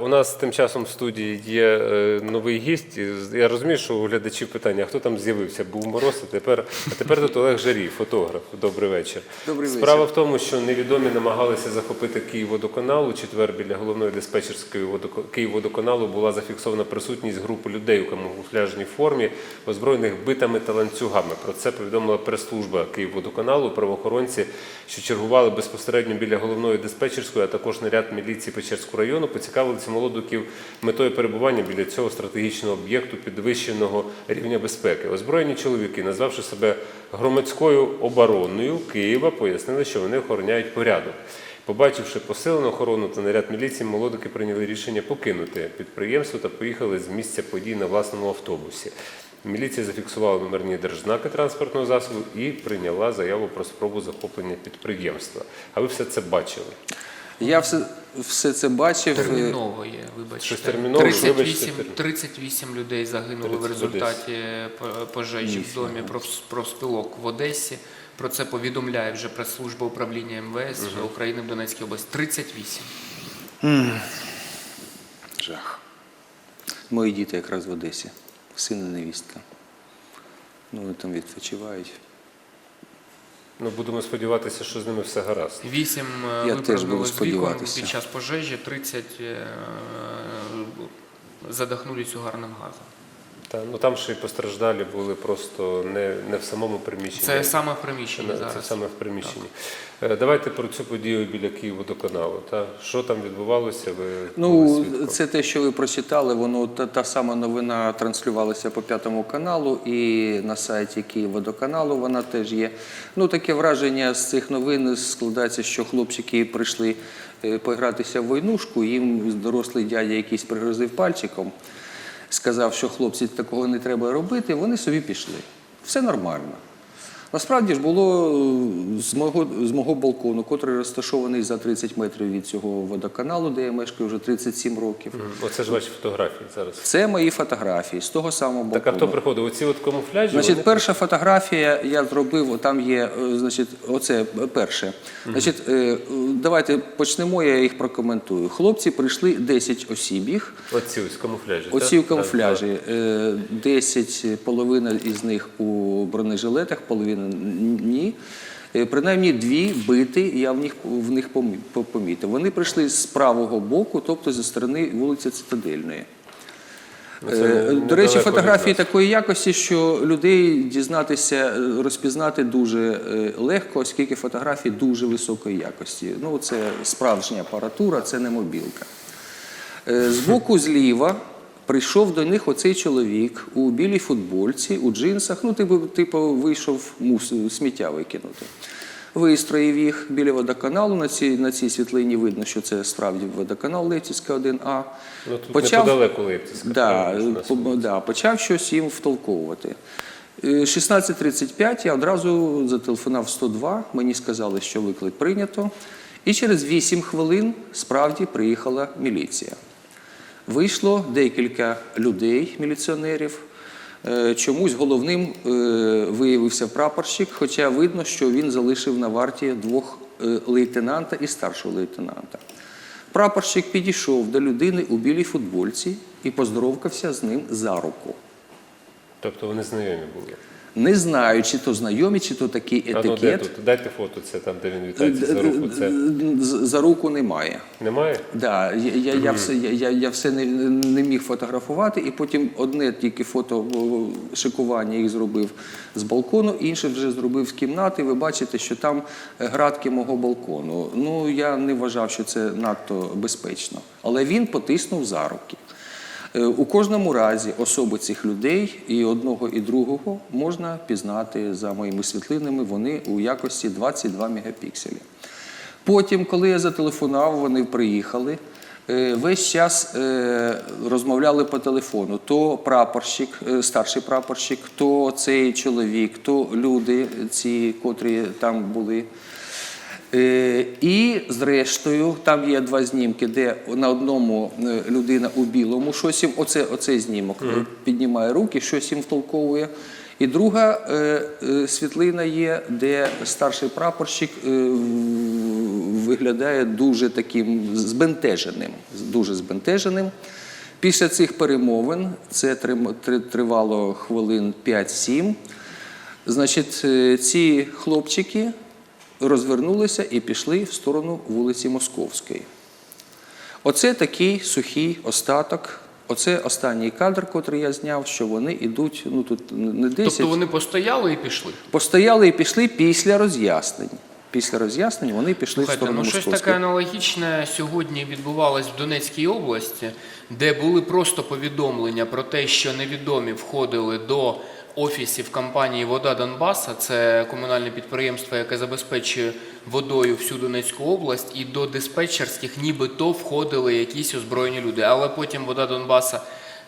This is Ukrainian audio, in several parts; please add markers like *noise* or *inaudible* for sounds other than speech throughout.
у нас тим часом в студії є е, новий гість. Я розумію, що у глядачів питання, хто там з'явився? Був мороз, а тепер, а тепер тут Олег Жарій, фотограф. Добрий вечір. Добрий вечір. Справа в тому, що невідомі намагалися захопити Київводоканал. У четвер біля головної диспетчерської Київводоканалу була зафіксована присутність групи людей у камуфляжній формі, озброєних битами та ланцюгами. Про це повідомила прес-служба Київводоканалу. Правоохоронці, що чергували безпосередньо біля головної диспетчерської, а також наряд міліції Печерського району, поцікавилися молодиків метою перебування біля цього стратегічного об'єкту підвищеного рівня безпеки. Озброєні чоловіки, назвавши себе громадською обороною Києва, пояснили, що вони охороняють порядок. Побачивши посилену охорону та наряд міліції, молодики прийняли рішення покинути підприємство та поїхали з місця подій на власному автобусі. Міліція зафіксувала номерні держзнаки транспортного засобу і прийняла заяву про спробу захоплення підприємства. А ви все це бачили? Я все, все це бачив. е, Терміново є, вибачте. Терміново, 38, 38 людей загинули в результаті пожежі в домі проф- профспілок в Одесі. Про це повідомляє вже прес-служба управління МВС України в Донецькій області. 38. Жах. Мої діти якраз в Одесі. Син і невістка. Ну, вони там відпочивають. Ну будемо сподіватися, що з ними все гаразд. Вісім е, Я теж випрыгнули буду з віком сподіватися. під час пожежі, 30 задихнулись задохнулись угарним газом. Та ну там ще й постраждалі були просто не, не в самому приміщенні. Це саме в приміщенні Це зараз. саме в приміщенні. Е, Давайте про цю подію біля Київводоканалу. Та що там відбувалося? Ви Ну, це те, що ви прочитали, воно та, та сама новина транслювалася по п'ятому каналу і на сайті Київводоканалу вона теж є. Ну, таке враження з цих новин складається, що хлопчики прийшли е, погратися в войнушку, їм дорослий дядя якийсь пригрозив пальчиком, сказав, що хлопці такого не треба робити, вони собі пішли. Все нормально. Насправді ж було е, з мого, з мого балкону, котрий розташований за 30 метрів від цього водоканалу, де я мешкаю вже 37 років. Оце ж ваші фотографії зараз. Це мої фотографії з того самого балкону. Так а хто приходив? Оці от камуфляжі? Значить, вони- перша фотографія я зробив, там є, е, значить, оце перше. Значить, е, давайте почнемо, я їх прокоментую. Хлопці прийшли 10 осіб їх. Оці ось камуфляжі. Оці так? в камуфляжі. Е, 10, половина із них у бронежилетах, половина ні. Е, Принаймні дві бити, я в них, в них помітив. Вони прийшли з правого боку, тобто зі сторони вулиці Цитадельної. Ну, це Е, До речі, фотографії такої якості, що людей дізнатися, е, розпізнати дуже легко, оскільки фотографії дуже високої якості. Ну, це справжня апаратура, це не мобілка. Е, Збоку зліва прийшов до них оцей чоловік у білій футбольці, у джинсах. Ну, типу, типу вийшов мус, сміття викинути. Вистроїв їх біля водоканалу. На цій, на цій світлині видно, що це справді водоканал Летівська 1А. Ну, тут неподалеку Лейпцизька, Да, по- да, почав щось їм втолковувати. Е, 16.35 я одразу зателефонував 102, мені сказали, що виклик прийнято. І через 8 хвилин справді приїхала міліція. Вийшло декілька людей, міліціонерів. Е, Чомусь головним е, виявився прапорщик, хоча видно, що він залишив на варті двох е, лейтенанта і старшого лейтенанта. Прапорщик підійшов до людини у білій футбольці і поздоровкався з ним за руку. Тобто вони знайомі були. Не знаю, чи то знайомі, чи то такий А ну де тут? Дайте фото, це там, де він вітається за руку. Це За руку немає. немає? Да, я, я, я, все, я, я, я все не, не міг фотографувати, і потім одне тільки фото шикування їх зробив з балкону, інше вже зробив з кімнати. Ви бачите, що там е, градки мого балкону. Ну я не вважав, що це надто безпечно. Але він потиснув за руки. Е, У кожному разі особи цих людей і одного, і другого можна пізнати за моїми світлинами. Вони у якості 22 мегапікселі. Потім, коли я зателефонував, вони приїхали. Е, Весь час е, розмовляли по телефону. То прапорщик, старший прапорщик, то цей чоловік, то люди, ці, котрі там були. Е, І зрештою, там є два знімки, де на одному е, людина у білому щось їм, оце, оцей знімок е, піднімає руки, щось їм втолковує. І друга світлина є, де старший прапорщик виглядає дуже таким збентеженим. Дуже збентеженим. Після цих перемовин це тривало хвилин 5-7. Значить, ці хлопчики розвернулися і пішли в сторону вулиці Московської. Оце такий сухий остаток. Оце останній кадр, котрий я зняв, що вони йдуть, ну тут не 10, Тобто вони постояли і пішли. постояли і пішли після роз'яснень. Після роз'яснень вони пішли в сторону ну щось таке аналогічне сьогодні відбувалось в Донецькій області, де були просто повідомлення про те, що невідомі входили до офісів компанії Вода Донбаса, це комунальне підприємство, яке забезпечує водою всю Донецьку область, і до диспетчерських нібито входили якісь озброєні люди. Але потім вода Донбаса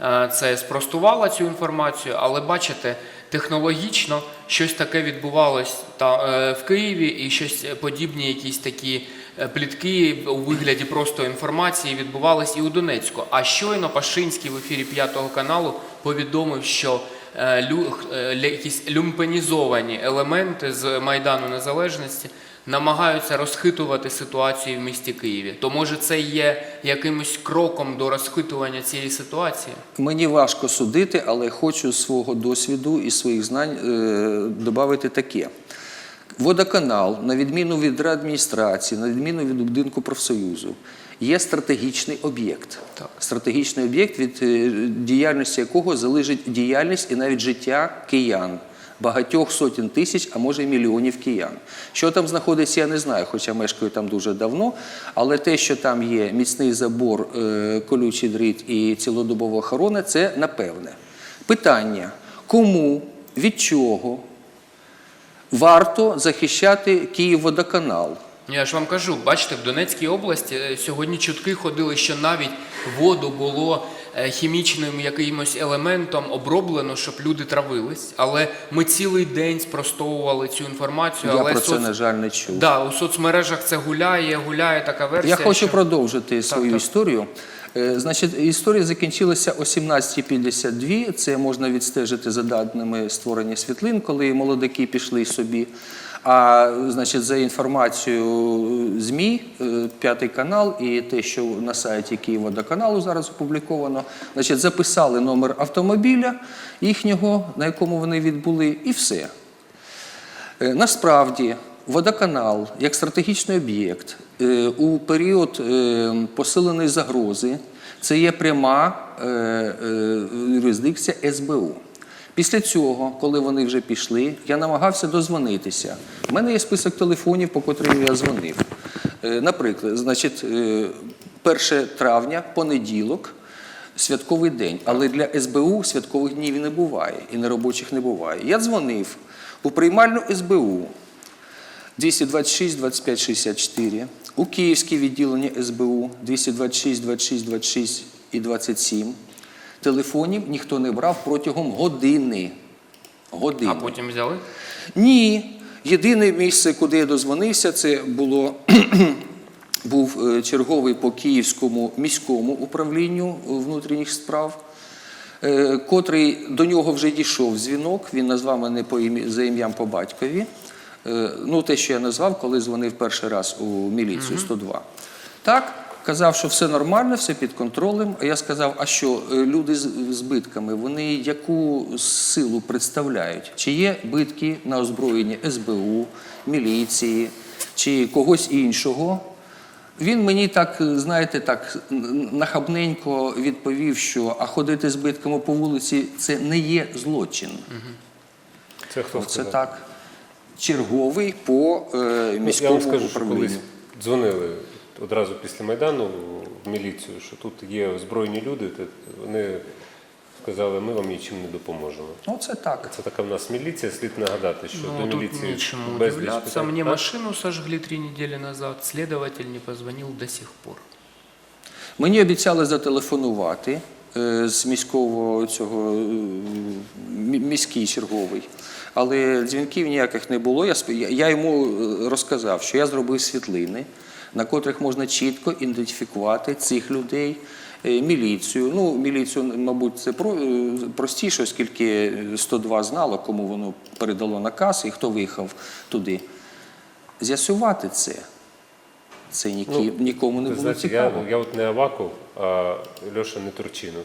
е, це спростувала цю інформацію, але бачите, технологічно щось таке відбувалось та е, в Києві, і щось подібні, якісь такі е, плітки у вигляді просто інформації відбувались і у Донецьку. А щойно Пашинський в ефірі п'ятого каналу повідомив, що якісь люмпенізовані елементи з Майдану Незалежності намагаються розхитувати ситуацію в місті Києві. То може це є якимось кроком до розхитування цієї ситуації? Мені важко судити, але хочу свого досвіду і своїх знань е, додати таке. Водоканал, на відміну від адміністрації, на відміну від будинку профсоюзу, є стратегічний об'єкт. Стратегічний об'єкт, від е, діяльності якого залежить діяльність і навіть життя киян. Багатьох сотень тисяч, а може й мільйонів киян. Що там знаходиться, я не знаю, хоча мешкаю там дуже давно. Але те, що там є міцний забор, е, колючий дріт і цілодобова охорона, це напевне. Питання: кому, від чого варто захищати Київводоканал? Я ж вам кажу, бачите, в Донецькій області е, сьогодні чутки ходили, що навіть воду було е, хімічним якимось елементом оброблено, щоб люди травились. Але ми цілий день спростовували цю інформацію. Я але про це, соц... на жаль, не чув. да, у соцмережах це гуляє, гуляє така версія. Я хочу що... продовжити свою так. історію. Е, Значить, історія закінчилася о 17.52. Це можна відстежити за даними створення світлин, коли молодики пішли собі. А значить, за інформацією ЗМІ, е, п'ятий канал і те, що на сайті Київводоканалу зараз опубліковано, значить, записали номер автомобіля їхнього, на якому вони відбули, і все. Е, Насправді, водоканал як стратегічний об'єкт е, у період е, посиленої загрози це є пряма е, юрисдикція СБУ. Після цього, коли вони вже пішли, я намагався дозвонитися. У мене є список телефонів, по котрим я дзвонив. Наприклад, значить, е, 1 травня, понеділок, святковий день. Але для СБУ святкових днів не буває, і неробочих не буває. Я дзвонив у приймальну СБУ 226 25 64, у Київське відділення СБУ 226 26 26 і 27. Телефонів ніхто не брав протягом години. Години. А потім взяли? Ні. Єдине місце, куди я дозвонився, це було *clears throat* був е, черговий по Київському міському управлінню внутрішніх справ, е, котрий до нього вже дійшов дзвінок. Він назвав мене по за ім'ям по батькові. Е, Ну, те, що я назвав, коли дзвонив перший раз у міліцію 102. Так, казав, що все нормально, все під контролем. А я сказав, а що е, люди з збитками, вони яку силу представляють? Чи є битки на озброєнні СБУ, міліції чи когось іншого? Він мені так, знаєте, так нахабненько відповів, що а ходити з битками по вулиці це не є злочин. Це хто Це сказав? так. Черговий по е, Ну, Я вам скажу, що колись дзвонили одразу після Майдану в міліцію, що тут є озброєні люди, вони сказали, ми вам нічим не допоможемо. Ну, це так. Це така в нас міліція, слід нагадати, що Ну, до міліції безліч удивляться. А? машину сожгли три недели назад. Следователь не позвонил до сих пор. Мені обіцяли зателефонувати е, з міського цього е, міський черговий. Але дзвінків ніяких не було. Я, я- йому е, розказав, що я зробив світлини, на котрих можна чітко ідентифікувати цих людей, е, міліцію. Ну, міліцію, мабуть, це е, простіше, оскільки 102 знало, кому воно передало наказ і хто виїхав туди. З'ясувати це. Це нікі, нікому не було знаєте, я, я от не Аваков, а Льоша не Турчинов.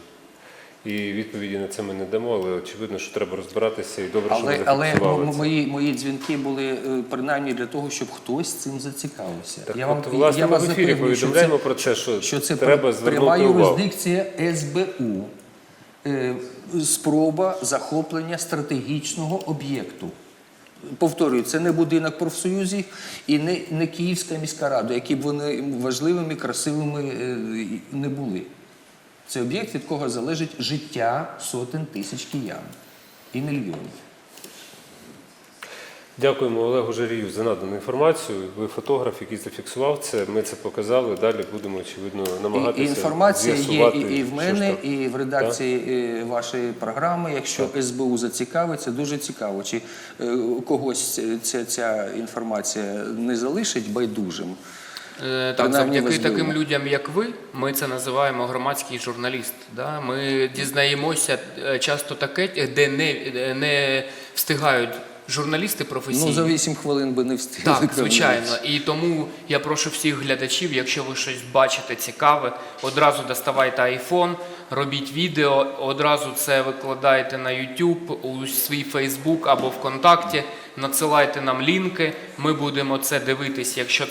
І відповіді на це ми не дамо, але очевидно, що треба розбиратися і добре, що Але, ми але це. мої, мої дзвінки були е, принаймні для того, щоб хтось цим зацікавився. Так, я вам, от, власне, я ми вас в ефірі що повідомляємо це- про це, що, що це треба пряма звернути увагу. юрисдикція СБУ, е, спроба захоплення стратегічного об'єкту. Повторюю, це не будинок профсоюзів і не, не Київська міська рада, які б вони важливими, красивими е, не були. Це об'єкт, від кого залежить життя сотень тисяч киян і мільйонів. Дякуємо Олегу Жарію за надану інформацію. Ви фотограф, який зафіксував це. Ми це показали. Далі будемо очевидно намагатися і інформація є і, і в мене, і в редакції е, вашої програми. Якщо СБУ зацікавиться, дуже цікаво, чи е, когось ця, ця інформація не залишить байдужим. Е, Так, завдяки таким людям, як ви, ми це називаємо громадський журналіст. Да? Ми дізнаємося е, часто таке, де не, не встигають журналісти професійні. Ну за 8 хвилин би не встигли. Так, звичайно. І тому я прошу всіх глядачів, якщо ви щось бачите цікаве, одразу доставайте iPhone, робіть відео, одразу це викладайте на YouTube, у свій Facebook або ВКонтакті, надсилайте нам лінки. Ми будемо це дивитись, якщо